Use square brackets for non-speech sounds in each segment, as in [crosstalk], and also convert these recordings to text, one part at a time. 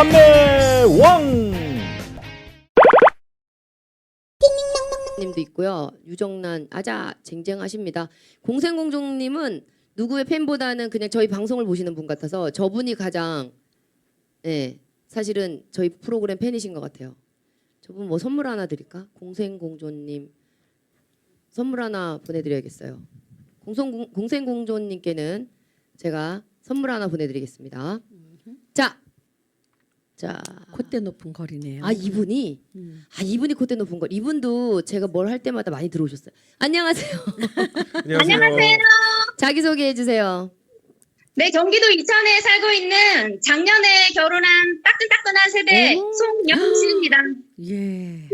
판매 왕. 님도 있고요. 유정란 아자 쟁쟁하십니다. 공생공종 님은 누구의 팬보다는 그냥 저희 방송을 보시는 분 같아서 저분이 가장 네 사실은 저희 프로그램 팬이신 것 같아요. 저분 뭐 선물 하나 드릴까? 공생공조님 선물 하나 보내 드려야겠어요. 공성 공생공조님께는 제가 선물 하나 보내 드리겠습니다. 자, 자, 콧대 높은 거리네요. 아 이분이 음. 아 이분이 그때 높은 걸 이분도 제가 뭘 할 때마다 많이 들어오셨어요. 안녕하세요. 안녕하세요. 자기 소개해 주세요. 네, 경기도 이천에 살고 있는 작년에 결혼한 따끈따끈한 세대 오. 송영 씨입니다. 예.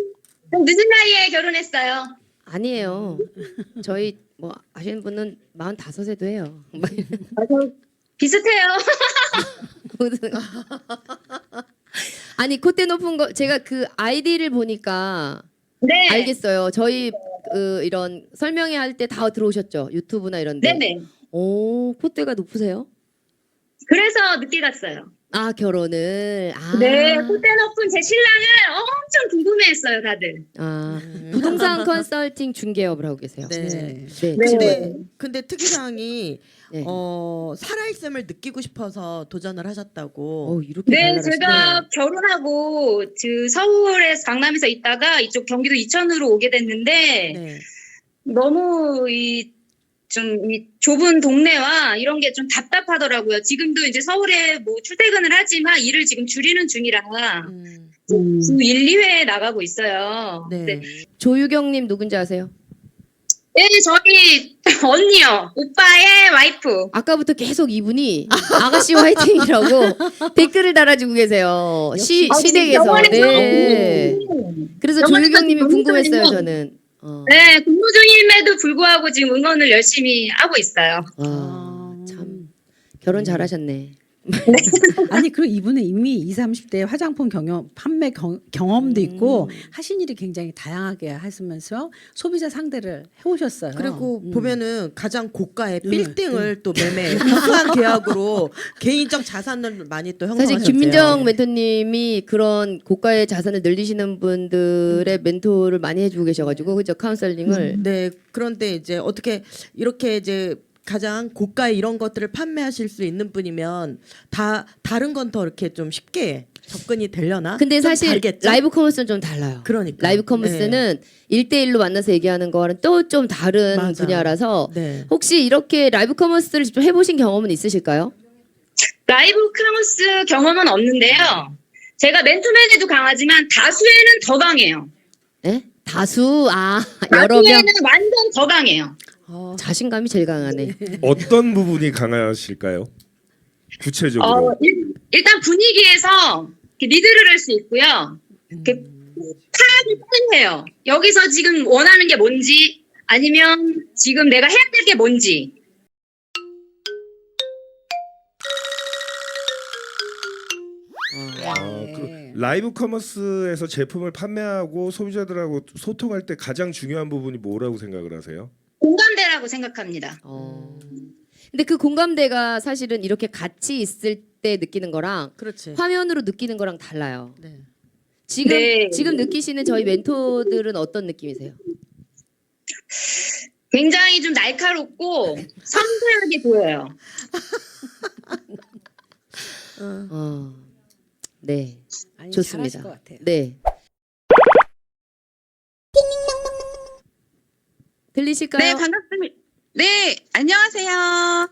좀 늦은 나이에 결혼했어요. 아니에요. 저희 뭐 아시는 분은 45세도 해요. 비슷해요. [laughs] [laughs] 아니 콧대 높은 거 제가 그 아이디를 보니까 네. 알겠어요. 저희 그 이런 설명회 할 때 다 들어오셨죠. 유튜브나 이런데. 네네. 오 콧대가 높으세요? 그래서 늦게 갔어요. 아 결혼을. 아. 네, 콧대 높은 제 신랑을 엄청 궁금해했어요, 다들. 아 부동산 컨설팅 중개업을 하고 계세요. 네. 네. 네. 근데 근데 특이사항이 네. 어 살아있음을 느끼고 싶어서 도전을 하셨다고. 어 이렇게 네, 발랄하시네. 제가 결혼하고 그 서울에서 강남에서 있다가 이쪽 경기도 이천으로 오게 됐는데 네. 너무 이 좀 이 좁은 동네와 이런 게 좀 답답하더라고요. 지금도 이제 서울에 뭐 출퇴근을 하지만 일을 지금 줄이는 중이라 음, 주 1, 2회 나가고 있어요. 네. 네. 조유경님 누군지 아세요? 네, 저희 [laughs] 언니요. 오빠의 와이프. 아까부터 계속 이분이 아가씨 화이팅이라고 [laughs] 댓글을 달아주고 계세요. 시 아, 시댁에서. 네. 그래서 조유경님이 궁금했어요. 저는. 어. 네, 근무 중임에도 불구하고 지금 응원을 열심히 하고 있어요. 아, 참 결혼 잘하셨네. 아니 그리고 이분은 이미 20, 30대 화장품 경험 판매 경, 경험도 있고 하신 일이 굉장히 다양하게 하시면서 소비자 상대를 해오셨어요. 그리고 음. 보면은 가장 고가의 음, 빌딩을 또 매매 우수한 계약으로 개인적 자산을 많이 또 사실 형성하셨대요. 김민정 멘토님이 그런 고가의 자산을 늘리시는 분들의 멘토를 많이 해주고 계셔가지고 그죠? 카운셀링을. 네. 그런데 이제 어떻게 이렇게 이제 가장 고가의 이런 것들을 판매하실 수 있는 분이면 다 다른 건 더 이렇게 좀 쉽게 접근이 되려나? 근데 좀 사실 다르겠죠? 라이브 커머스는 좀 달라요. 그러니까 라이브 커머스는 일대일로 만나서 얘기하는 거와는 또 좀 다른 맞아. 분야라서 네. 혹시 이렇게 라이브 커머스를 직접 해보신 경험은 있으실까요? 라이브 크라우스 경험은 없는데요. 제가 맨투맨에도 강하지만 다수에는 더 강해요. 예? 다수 아 [laughs] 여러 명 다수에는 완전 더 강해요. 어, 자신감이 제일 강하네. 어떤 부분이 강하실까요? 구체적으로. 어, 일, 일단 분위기에서 이렇게 리드를 할 수 있고요. 이렇게 파악을 빨리 해요. 여기서 지금 원하는 게 뭔지 아니면 지금 내가 해야 될 게 뭔지. 아, 그 라이브 커머스에서 제품을 판매하고 소비자들하고 소통할 때 가장 중요한 부분이 뭐라고 생각을 하세요? 공감대라고 생각합니다. 어. 근데 그 공감대가 사실은 이렇게 같이 있을 때 느끼는 거랑 그렇지. 화면으로 느끼는 거랑 달라요. 네. 지금 네. 지금 느끼시는 저희 멘토들은 어떤 느낌이세요? 굉장히 좀 날카롭고 섬세하게 보여요. [laughs] 어. 네. 아니, 좋습니다. 잘하실 것 같아요. 네. 들리실까요? 네, 반갑습니다. 네, 안녕하세요.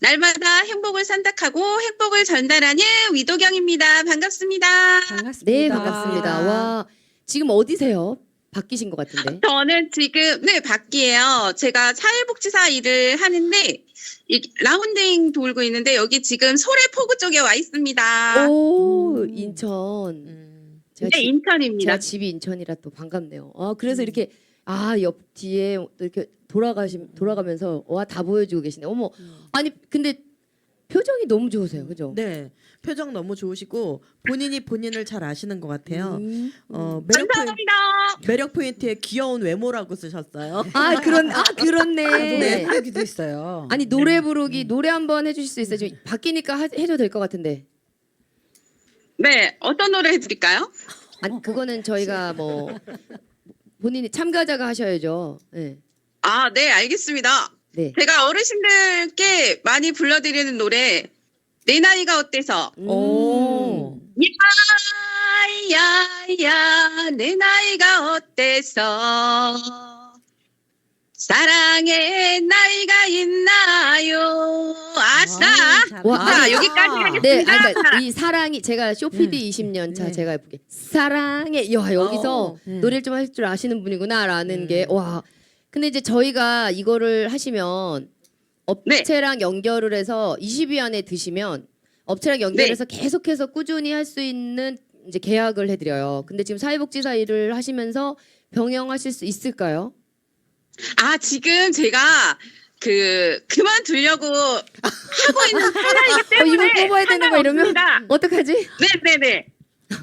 날마다 행복을 산닥하고 행복을 전달하는 위도경입니다. 반갑습니다. 반갑습니다. 네, 반갑습니다. 와, 지금 어디세요? 바뀌신 것 같은데. [laughs] 저는 지금 네 밖이에요. 제가 사회복지사 일을 하는데 이 라운딩 돌고 있는데 여기 지금 소래포구 쪽에 와 있습니다. 오, 음. 인천. 음. 제가, 네, 집, 인천입니다. 제가 집이 인천이라 또 반갑네요. 아, 그래서 이렇게 아, 옆 뒤에 또 이렇게 돌아가시 돌아가면서 와, 다 보여주고 계시네. 어머. 아니, 근데 표정이 너무 좋으세요. 그죠? 네. 표정 너무 좋으시고 본인이 본인을 잘 아시는 것 같아요. 음. 어, 매력 감사합니다. 매력 포인트에 귀여운 외모라고 쓰셨어요. 아, 그런 아, 그렇네. [laughs] 부르기도 있어요. 아니 노래 부르기 노래 한번 해주실 수 있어요? 좀 바뀌니까 하, 해도 될 것 같은데. 네, 어떤 노래 해드릴까요? 아니 그거는 저희가 뭐 본인이 참가자가 하셔야죠. 네. 아, 네, 알겠습니다. 네. 제가 어르신들께 많이 불러드리는 노래, 내 나이가 어때서? 음. 오. 야 야 야 내 나이가 어때서 사랑의 나이가 있나요 아싸 와, 자 아니, 여기까지 네, 하겠습니다 아니, 그러니까 이 사랑이 제가 쇼피디 20년 차 네. 제가 해볼게. 사랑해. 야 여기서 어, 음. 노래를 좀 할 줄 아시는 분이구나라는 음. 게 와. 근데 이제 저희가 이거를 하시면 업체랑 연결을 해서 20위 안에 드시면 업체랑 연결해서 계속해서 꾸준히 할 수 있는 이제 계약을 해드려요. 근데 지금 사회복지사 일을 하시면서 병행하실 수 있을까요? 아 지금 제가 그 그만두려고 하고 있는 사람이기 어, 때문에 이분 뽑아야 되는 거 이러면. 어떡하지? 네네네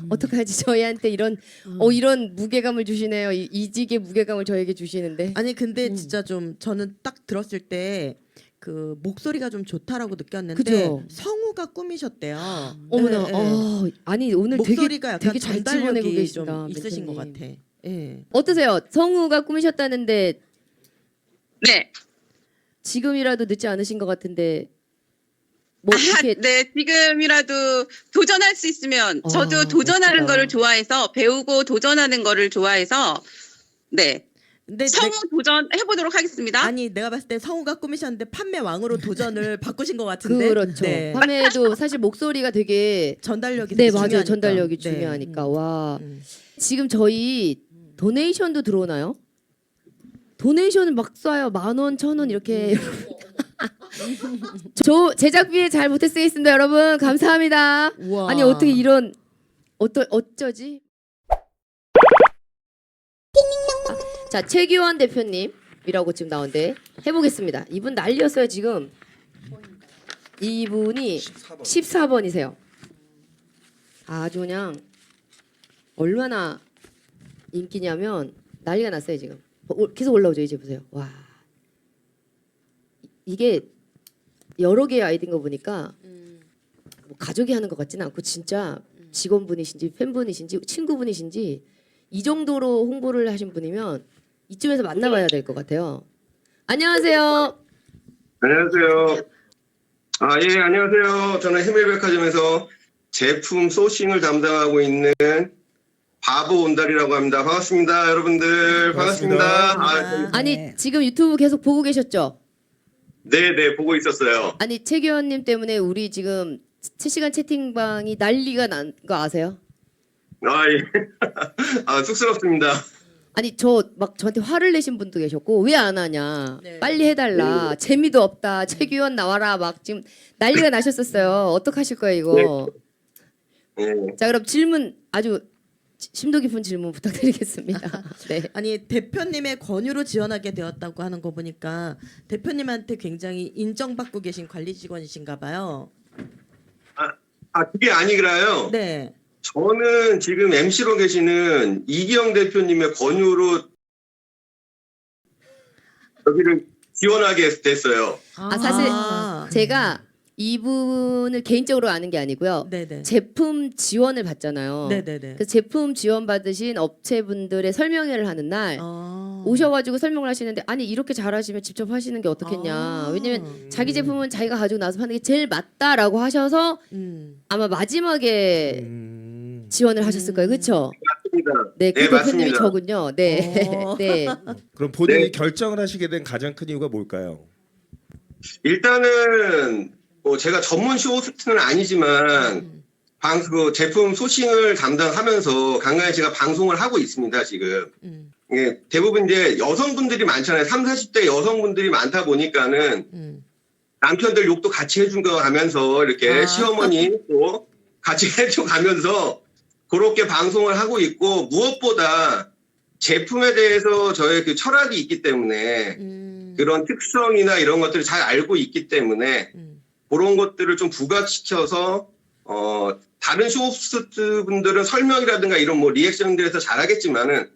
어떡하지? 저희한테 이런 어 이런 무게감을 주시네요. 이, 이직의 무게감을 저에게 주시는데. 아니 근데 음. 진짜 좀 저는 딱 들었을 때 그 목소리가 좀 좋다라고 느꼈는데 그죠? 성우가 꿈이셨대요. 어머나, 네, 네. 어, 아니 오늘 되게 목소리가 약간 되게 잘 집어내고 전달력이. 좀 있으신 것 멘토님. 같아. 예. 어떠세요? 성우가 꾸미셨다는데 네. 지금이라도 늦지 않으신 것 같은데 뭐 아, 이렇게 네, 지금이라도 도전할 수 있으면 아, 저도 도전하는 멋지다. 거를 좋아해서 배우고 도전하는 거를 좋아해서 네 근데 성우 내- 도전 해보도록 하겠습니다. 아니 내가 봤을 때 성우가 꿈이셨는데 판매 왕으로 도전을 [laughs] 바꾸신 것 같은데. 그렇죠. 네. 밤에도 사실 목소리가 되게 전달력이 네 되게 맞아요 중요하니까. 전달력이 네. 중요하니까 와 음. 지금 저희 도네이션도 들어오나요? 도네이션을 막 쏴요 만 원, 천 원 이렇게 [laughs] 저 제작비에 잘 못해 쓰겠습니다 여러분 감사합니다. 우와. 아니 어떻게 이런 어떠 어쩌지? 아, 자 최기환 대표님이라고 지금 나온데 해보겠습니다. 이분 난리였어요 지금. 이분이 14번 이세요. 아주 그냥 얼마나 인기냐면 난리가 났어요 지금. 어, 계속 올라오죠 이제 보세요. 와 이- 이게 여러 개의 아이디인 거 보니까 뭐 가족이 하는 것 같지는 않고 진짜 직원분이신지 팬분이신지 친구분이신지 이 정도로 홍보를 하신 분이면 이쯤에서 만나봐야 될 것 같아요. 안녕하세요. 안녕하세요. 아, 예, 안녕하세요. 저는 해밀백화점에서 제품 소싱을 담당하고 있는 바보 온달이라고 합니다. 반갑습니다, 여러분들. 반갑습니다. 반갑습니다. 아, 아니 네. 지금 유튜브 계속 보고 계셨죠? 네, 네, 보고 있었어요. 아니 최기원님 때문에 우리 지금 실시간 채팅방이 난리가 난 거 아세요? 아, 예. [laughs] 아, 쑥스럽습니다. 아니 저 막 저한테 화를 내신 분도 계셨고 왜 안 하냐 네. 빨리 해달라 재미도 없다 최기원 나와라 막 지금 난리가 나셨었어요 어떡하실 거예요 이거 예. 자 그럼 질문 아주 지- 심도 깊은 질문 부탁드리겠습니다 [laughs] [laughs] 네 아니 대표님의 권유로 지원하게 되었다고 하는 거 보니까 대표님한테 굉장히 인정받고 계신 관리 직원이신가 봐요. 아, 그게 아니라요. 네. 저는 지금 MC로 계시는 이기영 대표님의 권유로 여기를 지원하게 됐어요. 아, 사실 아. 제가 이분을 개인적으로 아는 게 아니고요 네네. 제품 지원을 받잖아요 네네네. 그 제품 지원 받으신 업체분들의 설명회를 하는 날 아. 오셔가지고 설명을 하시는데 아니 이렇게 잘하시면 직접 하시는 게 어떻겠냐 아. 왜냐면 자기 제품은 자기가 가지고 나서 파는 게 제일 맞다라고 하셔서 음. 아마 마지막에 음. 지원을 하셨을 거예요 그렇죠? 맞습니다. 네, 그 네, 대표님이 맞습니다. 저군요 네, 어. [laughs] 네. 그럼 본인이 네. 결정을 하시게 된 가장 큰 이유가 뭘까요? 일단은 뭐 제가 전문 쇼호스트는 아니지만 방, 그 제품 소싱을 담당하면서 간간히 제가 방송을 하고 있습니다, 지금. 음. 예, 대부분 이제 여성분들이 많잖아요. 3, 40대 여성분들이 많다 보니까는 음. 남편들 욕도 같이 해준 거 가면서 이렇게 아. 시어머니 또 같이 [laughs] 해줘 가면서 그렇게 방송을 하고 있고 무엇보다 제품에 대해서 저의 그 철학이 있기 때문에 음. 그런 특성이나 이런 것들을 잘 알고 있기 때문에 음. 그런 것들을 좀 부각시켜서 어 다른 쇼호스트 분들은 설명이라든가 이런 뭐 리액션들에서 잘하겠지만은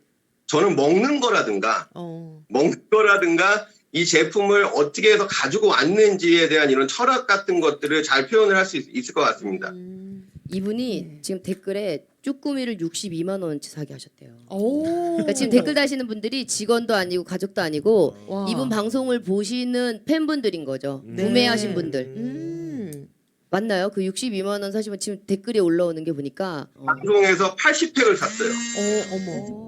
저는 먹는 거라든가 어. 먹는 거라든가 이 제품을 어떻게 해서 가지고 왔는지에 대한 이런 철학 같은 것들을 잘 표현을 할 수 있을 것 같습니다. 음. 이분이 지금 댓글에 쭈꾸미를 62만 원치 사게 하셨대요. 오. 그러니까 지금 댓글 다시는 분들이 직원도 아니고 가족도 아니고 와. 이분 방송을 보시는 팬분들인 거죠. 네. 구매하신 분들. 음. 맞나요? 그 62만 원 사시면 지금 댓글에 올라오는 게 보니까 어. 방송에서 80팩을 샀어요. 어, 어머.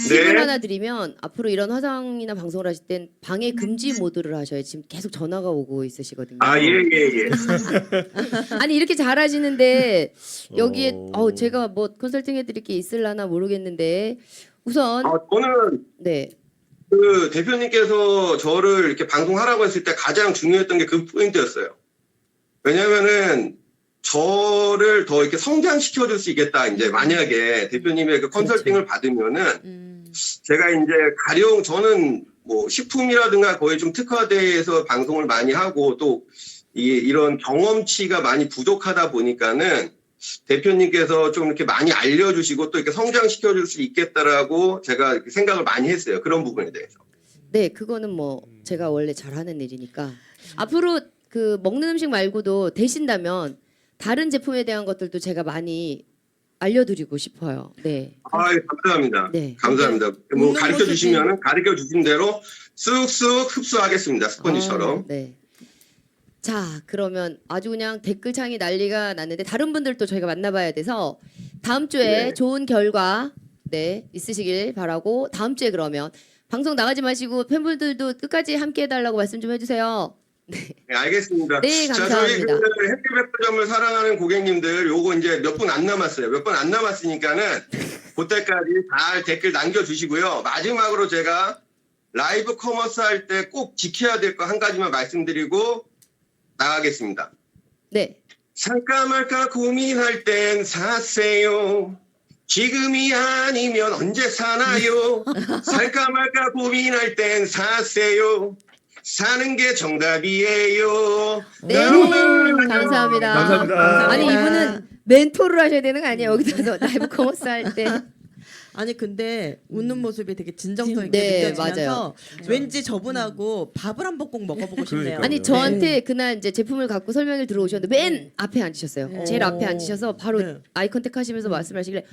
팁을 네. 하나 드리면 앞으로 이런 화상이나 방송을 하실 땐 방해 금지 모드를 하셔야 지금 계속 전화가 오고 있으시거든요. 아, 예, 예, 예. [laughs] 아니 이렇게 잘하시는데 여기에 어. 어 제가 뭐 컨설팅 해드릴 게 있을라나 모르겠는데 우선 아, 저는 네 그 대표님께서 저를 이렇게 방송하라고 했을 때 가장 중요했던 게 그 포인트였어요. 왜냐면은 저를 더 이렇게 성장시켜 줄 수 있겠다. 이제 만약에 대표님의 그 컨설팅을 받으면은 음. 제가 이제 가령 저는 뭐 식품이라든가 거의 좀 특화돼서 방송을 많이 하고 또 이, 이런 경험치가 많이 부족하다 보니까는 대표님께서 좀 이렇게 많이 알려주시고 또 이렇게 성장시켜 줄 수 있겠다라고 제가 이렇게 생각을 많이 했어요. 그런 부분에 대해서. 네, 그거는 뭐 제가 원래 잘하는 일이니까 앞으로 그 먹는 음식 말고도 되신다면 다른 제품에 대한 것들도 제가 많이 알려드리고 싶어요. 네, 아, 감사합니다. 네. 감사합니다. 뭐 먹는 가르쳐 주시면은 가르쳐 주신 대로 쑥쑥 흡수하겠습니다. 스펀지처럼. 아, 네. 자, 그러면 아주 그냥 댓글창이 난리가 났는데 다른 분들도 저희가 만나봐야 돼서 다음 주에 네. 좋은 결과 네 있으시길 바라고 다음 주에 그러면 방송 나가지 마시고 팬분들도 끝까지 함께 해달라고 말씀 좀 해주세요. 네, 알겠습니다. 네, 자, 저희 감사합니다. 그 해피백화점을 사랑하는 고객님들 요거 이제 몇 분 안 남았어요. 몇 분 안 남았으니까는 [laughs] 그때까지 잘 댓글 남겨주시고요. 마지막으로 제가 라이브 커머스 할 때 꼭 지켜야 될 거 한 가지만 말씀드리고 나가겠습니다. 네, 살까 말까 고민할 땐 사세요. 지금이 아니면 언제 사나요? [laughs] 살까 말까 고민할 땐 사세요. 사는 게 정답이에요. 네, 여러분! 감사합니다. 감사합니다. 아니 이분은 멘토를 하셔야 되는 거 아니에요? 여기서 라이브 커머스 할 때. [laughs] 아니 근데 웃는 모습이 되게 진정성 있게 네, 느껴지면서 왠지 저분하고 밥을 한번 꼭 먹어보고 싶네요. 그러니까요. 아니 저한테 그날 이제 제품을 갖고 설명을 들어오셨는데 맨 앞에 앉으셨어요. 네. 제일 앞에 앉으셔서 바로 네. 아이 컨택 하시면서 말씀하시길래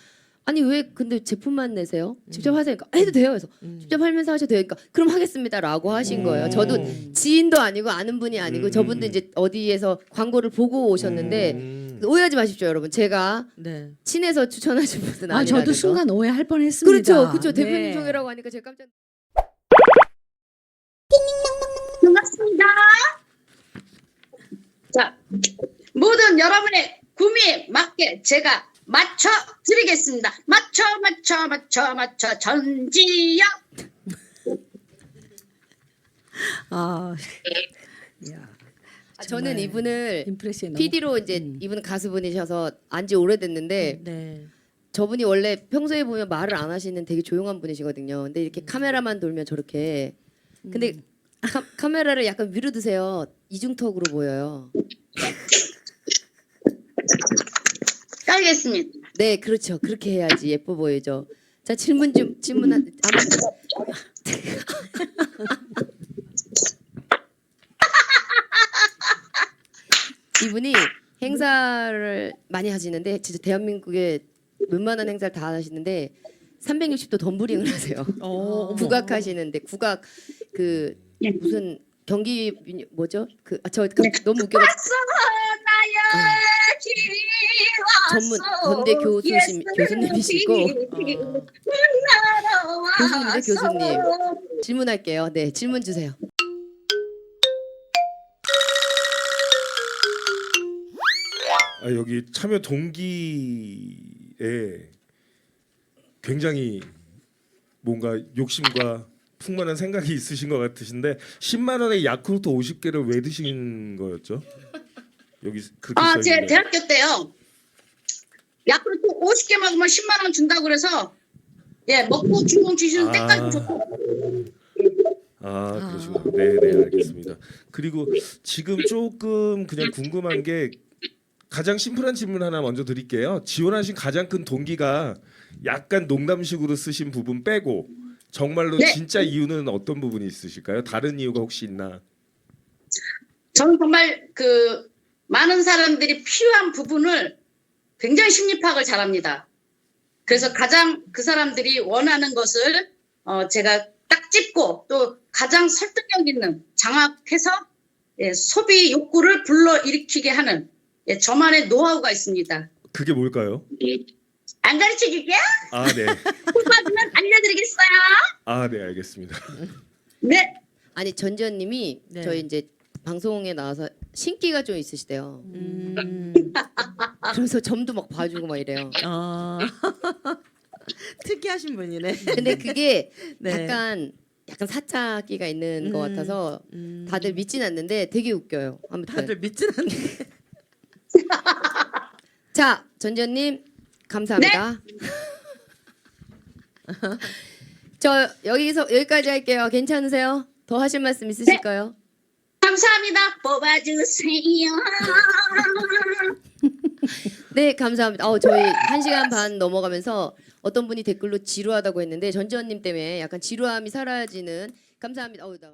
아니 왜 근데 제품만 내세요? 직접 하세요. 그러니까 해도 돼요. 그래서 음. 직접 하면서 하셔도 되니까 그럼 하겠습니다라고 하신 거예요. 저도 지인도 아니고 아는 분이 아니고 음. 저분도 이제 어디에서 광고를 보고 오셨는데 음. 오해하지 마십시오, 여러분. 제가 네. 친해서 추천하신 분은 아, 아니라는 저도 거. 순간 오해할 뻔했습니다. 그렇죠, 그렇죠. 대표님 네. 소개라고 하니까 제가 깜짝. 반갑습니다. 자, 모든 여러분의 구미에 맞게 제가 맞춰 드리겠습니다. 맞춰, 맞춰, 맞춰, 맞춰, 전지영. 아, 야, 아, 저는 정말 이분을 너무 PD로 이제 음. 이분은 가수분이셔서 안지 오래됐는데 네. 저분이 원래 평소에 보면 말을 안 하시는 되게 조용한 분이시거든요. 근데 이렇게 카메라만 돌면 저렇게 근데 카, 카메라를 약간 위로 드세요. 이중턱으로 보여요. 깔겠습니다. 네, 그렇죠. 그렇게 해야지 예뻐 보이죠. 자 질문 좀 질문 한 아마 [laughs] 이분이 행사를 많이 하시는데 진짜 대한민국에 웬만한 행사를 다 하시는데 360도 덤블링을 하세요. 어, 국악하시는데 국악 그 네. 무슨 경기 뭐죠? 그저 그, 너무 웃겨. 왔어 나야 전문 건대 교수님 교수님이시고 교수님이죠, 교수님. 질문할게요. 네, 질문 주세요. 아, 여기 참여 동기에 굉장히 뭔가 욕심과 풍만한 생각이 있으신 것 같으신데 10만 원에 야쿠르트 50개를 왜 드신 거였죠? 여기 그렇게 아, 써 제. 대학교 때요. 야쿠르트 50개 먹으면 10만 원 준다고 그래서 예 먹고 주공 주시는 아. 때까지 줬고 아 그러시구나. 네, 네 알겠습니다. 그리고 지금 조금 그냥 궁금한 게 가장 심플한 질문 하나 먼저 드릴게요. 지원하신 가장 큰 동기가 약간 농담식으로 쓰신 부분 빼고 정말로 네. 진짜 이유는 어떤 부분이 있으실까요? 다른 이유가 혹시 있나? 저는 정말 그 많은 사람들이 필요한 부분을 굉장히 심리 파악을 잘합니다. 그래서 가장 그 사람들이 원하는 것을 어, 제가 딱 짚고 또 가장 설득력 있는 장악해서 예, 소비 욕구를 불러 일으키게 하는 예, 저만의 노하우가 있습니다. 그게 뭘까요? 안 가르쳐 줄게요? 아 네. [laughs] 궁금하면 알려드리겠어요. 아 네 알겠습니다. 네. 아니 전지현님이 네. 저희 이제 방송에 나와서 신기가 좀 있으시대요. 음. 그래서 점도 막 봐주고 막 이래요. 어. [laughs] 특이하신 분이네. 근데 그게 네. 약간 약간 사차기가 있는 것 음. 같아서 음. 다들 믿진 않는데 되게 웃겨요. 아무튼 다들 믿진 않는데. [laughs] 자 전지현님 감사합니다. [laughs] 저 여기서 여기까지 할게요. 괜찮으세요? 더 하실 말씀 있으실까요? 감사합니다. 뽑아주세요. [laughs] 네, 감사합니다. 어, 저희 한 시간 반 넘어가면서 어떤 분이 댓글로 지루하다고 했는데 전지현님 때문에 약간 지루함이 사라지는 감사합니다. 어우, 나...